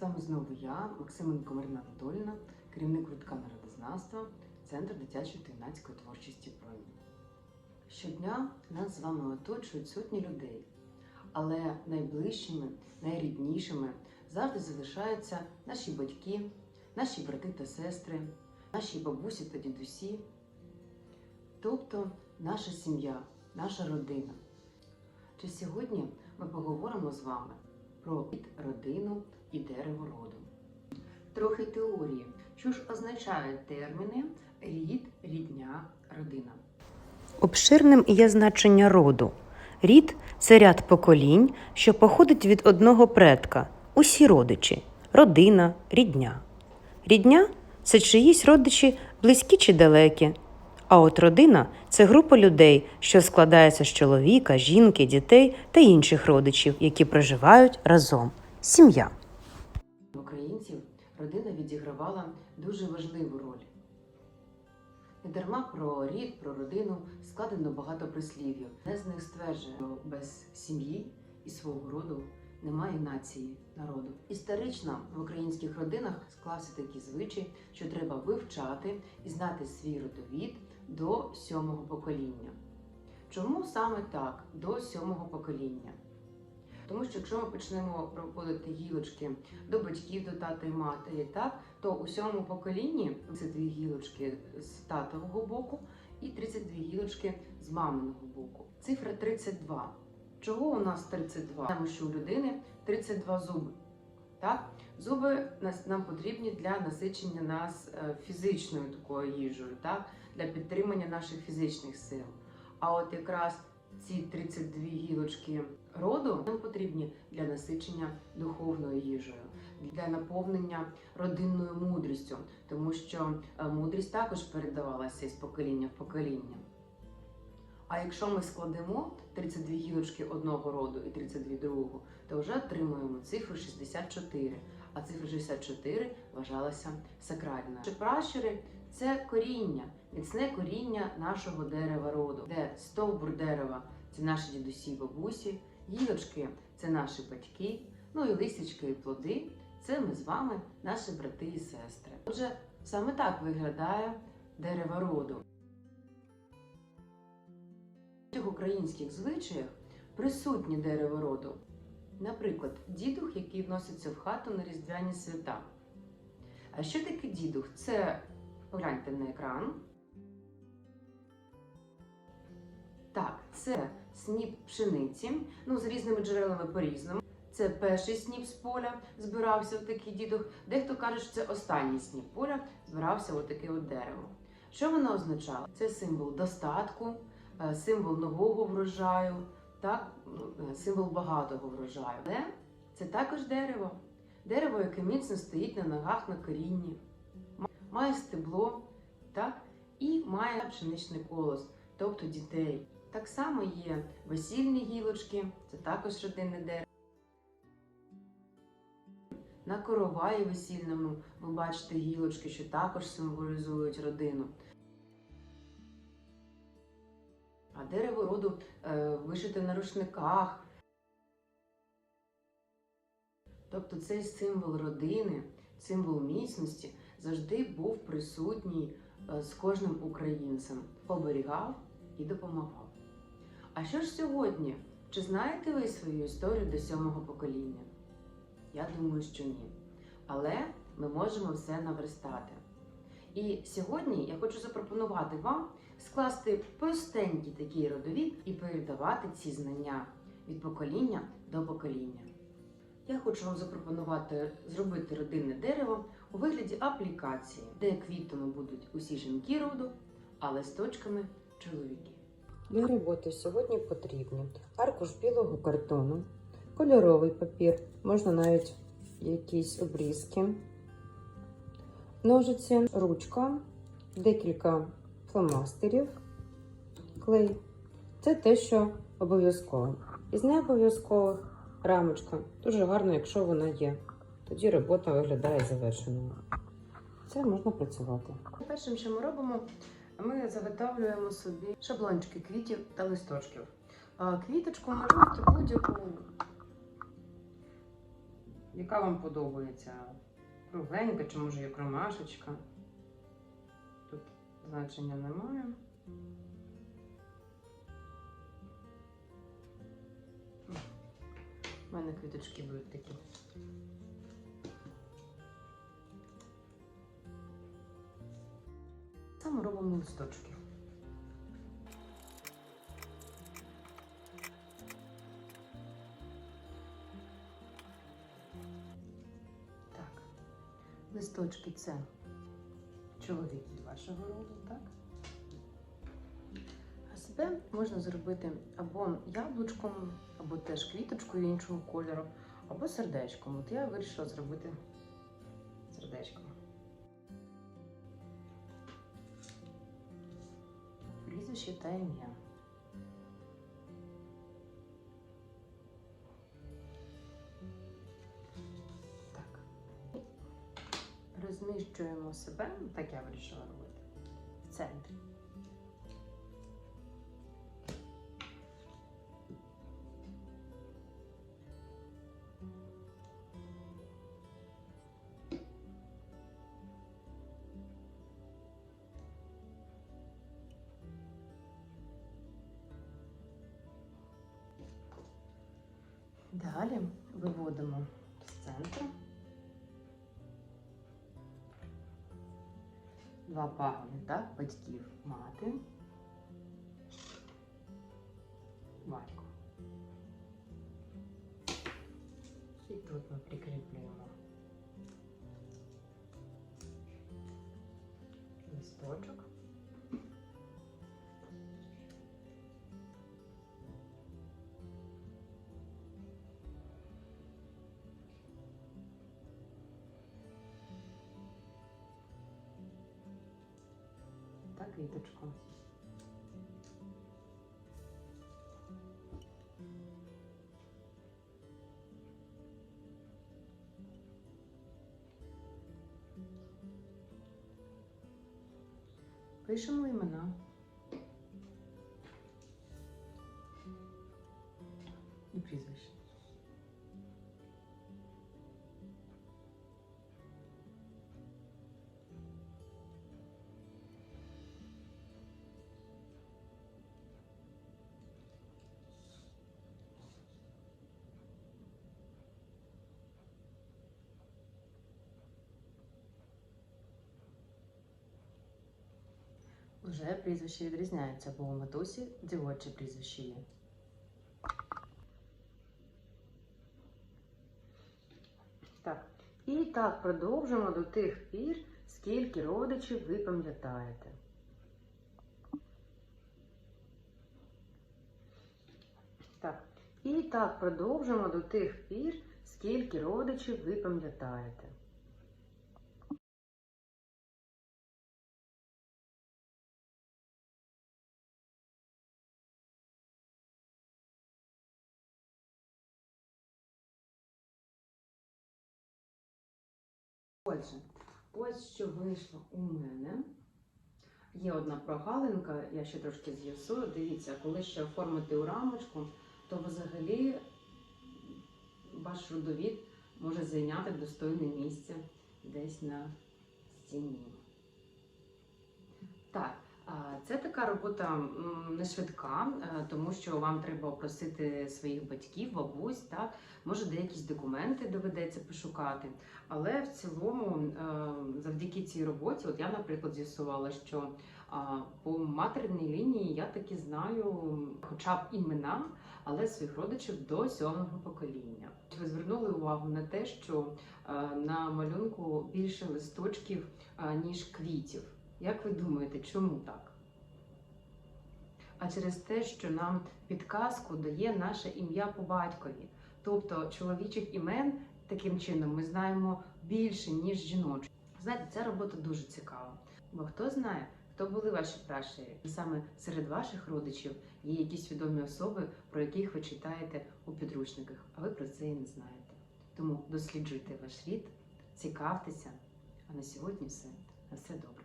Вами знову я, Максименко Марина Анатоліна, керівник гуртка народознавства, Центр дитячої та юнацької творчості «Промінь». Щодня нас з вами оточують сотні людей, але найближчими, найріднішими завжди залишаються наші батьки, наші брати та сестри, наші бабусі та дідусі, тобто наша сім'я, наша родина. Чи сьогодні ми поговоримо з вами про родину і дерево роду. Трохи теорії, що ж означають терміни рід, рідня, родина. Обширним є значення роду. Рід це ряд поколінь, що походить від одного предка, усі родичі, родина, рідня. Рідня це чиїсь родичі близькі чи далекі. А от родина це група людей, що складається з чоловіка, жінки, дітей та інших родичів, які проживають разом. Сім'я. Родина відігравала дуже важливу роль. Недарма про рід, про родину складено багато прислів'їв. Не з них стверджує, що без сім'ї і свого роду немає нації народу. Історично в українських родинах склався такий звичай, що треба вивчати і знати свій родовід до сьомого покоління. Чому саме так, до сьомого покоління? Тому що якщо ми почнемо проводити гілочки до батьків, до тата і матері, так, то у сьомому поколінні 32 гілочки з татового боку і 32 гілочки з маминого боку. Цифра 32. Чого у нас 32? Тому що у людини 32 зуби. Так? Зуби нам потрібні для насичення нас е, фізичною такою їжею, так? для підтримання наших фізичних сил. А от якраз ці 32 гілочки роду нам потрібні для насичення духовною їжею, для наповнення родинною мудрістю, тому що е, мудрість також передавалася із покоління в покоління. А якщо ми складемо 32 гілочки одного роду і 32 другого, то вже отримуємо цифру 64. А цифра 64 вважалася сакральною. Пращури це коріння, міцне коріння нашого дерева роду, де стовбур дерева це наші дідусі, бабусі, гілочки це наші батьки, ну і листячки і плоди це ми з вами, наші брати і сестри. Отже, саме так виглядає дерево роду. В цих українських звичаях присутні дерево роду. Наприклад, дідух, який вноситься в хату на різдвяні свята. А що таке дідух? Це погляньте на екран. Так, це сніп пшениці. Ну, з різними джерелами по-різному. Це перший сніп з поля збирався в такий дідух. Дехто каже, що це останній сніп поля збирався в таке от дерево. Що воно означало? Це символ достатку, е, символ нового врожаю, так, ну, е, символ багатого врожаю. Але це також дерево. Дерево, яке міцно стоїть на ногах на корінні, має стебло, так, і має пшеничний колос, тобто дітей. Так само є весільні гілочки, це також родинне дерево. На короваї весільному ви бачите гілочки, що також символізують родину. А дерево роду е, вишите на рушниках. Тобто цей символ родини, символ міцності завжди був присутній е, з кожним українцем, оберігав і допомагав. А що ж сьогодні? Чи знаєте ви свою історію до сьомого покоління? Я думаю, що ні. Але ми можемо все наверстати. І сьогодні я хочу запропонувати вам скласти простенький такий родовід і передавати ці знання від покоління до покоління. Я хочу вам запропонувати зробити родинне дерево у вигляді аплікації, де квітами будуть усі жінки роду, а листочками чоловіки. Для роботи сьогодні потрібні аркуш білого картону, кольоровий папір, можна навіть якісь обрізки, ножиці, ручка, декілька фломастерів, клей. Це те, що обов'язково. Із необов'язкових рамочка. Дуже гарно, якщо вона є. Тоді робота виглядає завершеною. Це можна працювати. Першим, що ми робимо, ми заготовлюємо собі шаблончики квітів та листочків. Квіточку малюйте будь-яку яка вам подобається? Кругленька чи може як ромашечка? Тут значення немає. У мене квіточки будуть такі. Листочки. Так. Листочки це чоловіки вашого роду, так? А себе можна зробити або яблучком, або теж квіточкою іншого кольору, або сердечком. От я вирішила зробити сердечком. Прізвище. Так. Розміщуємо себе, так я вирішила робити, в центрі. Далі виводимо з центру два пагони, так, батьків мати, батько. І тут ми прикріплюємо листочок. Та квіточку. Пишемо імена. І прізвище. Уже прізвище відрізняється, бо у матусі дівоче прізвище є. Так. І так продовжимо до тих пір, скільки родичів ви пам'ятаєте. Так. І так продовжимо до тих пір, скільки родичів ви пам'ятаєте. Отже, ось що вийшло у мене. Є одна прогалинка, я ще трошки з'ясую. Дивіться, коли ще оформити у рамочку, то взагалі ваш родовід може зайняти достойне місце десь на стіні. Так, це така робота не швидка, е, тому що вам треба опросити своїх батьків, бабусь, так, може деякісь документи доведеться пошукати. Але в цілому, е, завдяки цій роботі, от я, наприклад, з'ясувала, що по материнній лінії я таки знаю хоча б імена, але своїх родичів до сьомого покоління. Ви звернули увагу на те, що е, на малюнку більше листочків, ніж квітів? Як ви думаєте, чому так? А через те, що нам підказку дає наше ім'я по батькові. Тобто чоловічих імен таким чином ми знаємо більше, ніж жіночих. Знаєте, ця робота дуже цікава. Бо хто знає, хто були ваші пращурі? І саме серед ваших родичів є якісь відомі особи, про яких ви читаєте у підручниках, а ви про це і не знаєте. Тому досліджуйте ваш рід, цікавтеся. А на сьогодні все. На все добре.